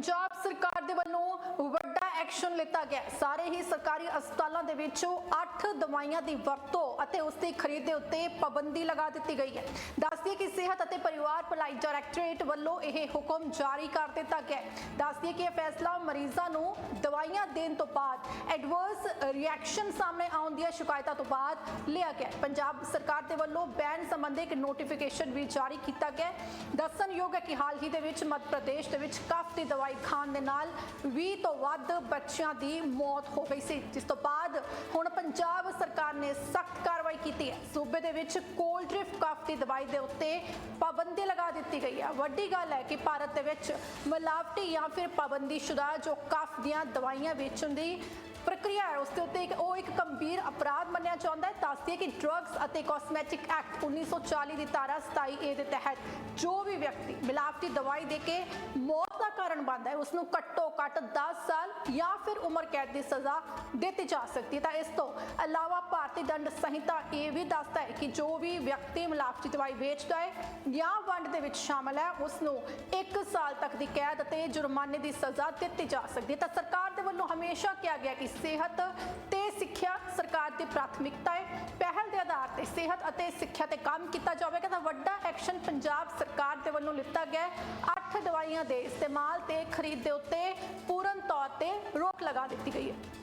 ਪੰਜਾਬ ਸਰਕਾਰ ਦੇ ਵੱਲੋਂ ਵੱਡਾ ਐਕਸ਼ਨ ਲਿੱਤਾ ਗਿਆ। ਸਾਰੇ ਹੀ ਸਰਕਾਰੀ ਹਸਪਤਾਲਾਂ ਦੇ ਵਿੱਚੋਂ 8 ਦਵਾਈਆਂ ਦੀ ਵਰਤੋਂ ਅਤੇ ਉਸ ਦੀ ਖਰੀਦ ਦੇ ਉੱਤੇ ਪਾਬੰਦੀ ਲਗਾ ਦਿੱਤੀ ਗਈ ਹੈ। ਦੱਸਦੀ ਕਿ ਸਿਹਤ ਅਤੇ ਪਰਿਵਾਰ ਭਲਾਈ ਡਾਇਰੈਕਟੋਰੇਟ ਵੱਲੋਂ ਇਹ ਹੁਕਮ ਜਾਰੀ ਕਰ ਦਿੱਤਾ ਗਿਆ ਦੱਸਦੀ ਕਿ ਇਹ ਫੈਸਲਾ ਮਰੀਜ਼ਾਂ ਨੂੰ ਦਵਾਈਆਂ ਦੇਣ ਤੋਂ ਬਾਅਦ ਐਡਵਰਸ ਰਿਐਕਸ਼ਨ ਸਾਹਮਣੇ ਆਉਣ ਦੀਆਂ ਸ਼ਿਕਾਇਤਾਂ ਤੋਂ ਬਾਅਦ ਲਿਆ ਗਿਆ ਪੰਜਾਬ ਸਰਕਾਰ ਦੇ ਵੱਲੋਂ ਬੈਨ ਸੰਬੰਧੀ ਇੱਕ ਨੋਟੀਫਿਕੇਸ਼ਨ ਵੀ ਜਾਰੀ ਕੀਤਾ ਗਿਆ ਦੱਸਣਯੋਗ ਹੈ ਕਿ ਹਾਲ ਹੀ ਦੇ ਵਿੱਚ ਮੱਧ ਪ੍ਰਦੇਸ਼ ਦੇ ਵਿੱਚ ਕਫ ਦੀ ਦਵਾਈ ਖਾਣ ਦੇ ਨਾਲ 20 ਤੋਂ ਵੱਧ ਬੱਚਿਆਂ ਦੀ ਮੌਤ ਹੋ ਗਈ ਸੀ। ਜਿਸ ਤੋਂ ਬਾਅਦ ਹੁਣ ਪੰਜਾਬ ਸਰਕਾਰ ਨੇ ਸਖਤ ਕਾਰਵਾਈ ਕੀਤੀ ਹੈ। ਸੂਬੇ ਦੇ ਵਿੱਚ ਕੋਲਡ ਡ੍ਰਿਫਟ ਕਫ ਦੀ ਦਵਾਈ ਦੇ ਉੱਤੇ ਪਾਬੰਦੀ ਲਗਾ ਦਿੱਤੀ ਗਈ ਹੈ। ਵੱਡੀ ਗੱਲ ਹੈ ਕਿ ਭਾਰਤ ਦੇ ਵਿੱਚ ਮਿਲਾਵਟੀ ਜਾਂ ਫਿਰ ਪਾਬੰਦੀ ਸ਼ੁਦਾ ਜੋ ਕਫ ਦੀਆਂ ਦਵਾਈਆਂ ਵੇਚਣ ਦੀ ਪ੍ਰਕਿਰਿਆ ਹੈ। ਉਸ ਦੇ ਉੱਤੇ ਇੱਕ ਉਹ ਇੱਕ ਗੰਭੀਰ ਅਪਰਾਧ ਮੰਨਿਆ ਜਾਂਦਾ ਹੈ। ਦੱਸਦੀ ਹੈ ਕਿ ਡਰੱਗਸ ਅਤੇ ਕਾਸਮੈਟਿਕ ਐਕਟ 1940 ਦੀ ਧਾਰਾ 27 ਏ ਦੇ ਤਹਿਤ ਜੋ ਵੀ ਵਿਅਕਤੀ ਮਿਲਾਵਟੀ ਦਵਾਈ ਦੇ ਕੇ ਮੌਤ ਦਾ ਕਾਰਨ ਬਣਦਾ ਹੈ ਉਸ ਨੂੰ ਘੱਟੋ ਘੱਟ 10 ਸਾਲ ਜਾਂ ਫਿਰ ਉਮਰ ਕੈਦ ਦੀ ਸਜ਼ਾ ਦਿੱਤੀ ਜਾ ਸਕਦੀ ਹੈ। ਤਾਂ ਇਸ ਤੋਂ ਇਲਾਵਾ ਭਾਰਤੀ ਦੰਡ ਸੰਹਿਤਾ ਇਹ ਵੀ ਦੱਸਦਾ ਹੈ ਕਿ ਜੋ ਵੀ ਵਿਅਕਤੀ ਮਿਲਾਵਟੀ ਦਵਾਈ ਵੇਚਦਾ ਹੈ ਜਾਂ ਵੰਡ ਦੇ ਵਿੱਚ ਸ਼ਾਮਲ ਹੈ ਉਸ ਨੂੰ 1 ਸਾਲ ਤੱਕ ਦੀ ਕੈਦ ਅਤੇ ਜੁਰਮਾਨੇ ਦੀ ਸਜ਼ਾ ਦਿੱਤੀ ਜਾ ਸਕਦੀ ਹੈ। ਤਾਂ ਸਰਕਾਰ ਵੱਲੋਂ ਹਮੇਸ਼ਾ ਕਿਹਾ ਗਿਆ ਕਿ ਸਿਹਤ ਤੇ ਸਿੱਖਿਆ ਸਰਕਾਰ ਦੀ ਪ੍ਰਾਥਮਿਕਤਾ ਹੈ। ਪਹਿਲ ਦੇ ਆਧਾਰ ਤੇ ਸਿਹਤ ਅਤੇ ਸਿੱਖਿਆ ਤੇ ਕੰਮ ਕੀਤਾ ਜਾਵੇਗਾ ਤਾਂ ਵੱਡਾ ਐਕਸ਼ਨ ਪੰਜਾਬ ਸਰਕਾਰ ਦੇ ਵੱਲੋਂ ਲਿੱਤਾ ਗਿਆ ਹੈ। 8 ਦਵਾਈਆਂ ਦੇ ਇਸਤੇਮਾਲ ਤੇ ਖਰੀਦ ਦੇ ਉੱਤੇ ਪੂਰਨ ਤੌਰ ਤੇ ਰੋਕ ਲਗਾ ਦਿੱਤੀ ਗਈ ਹੈ।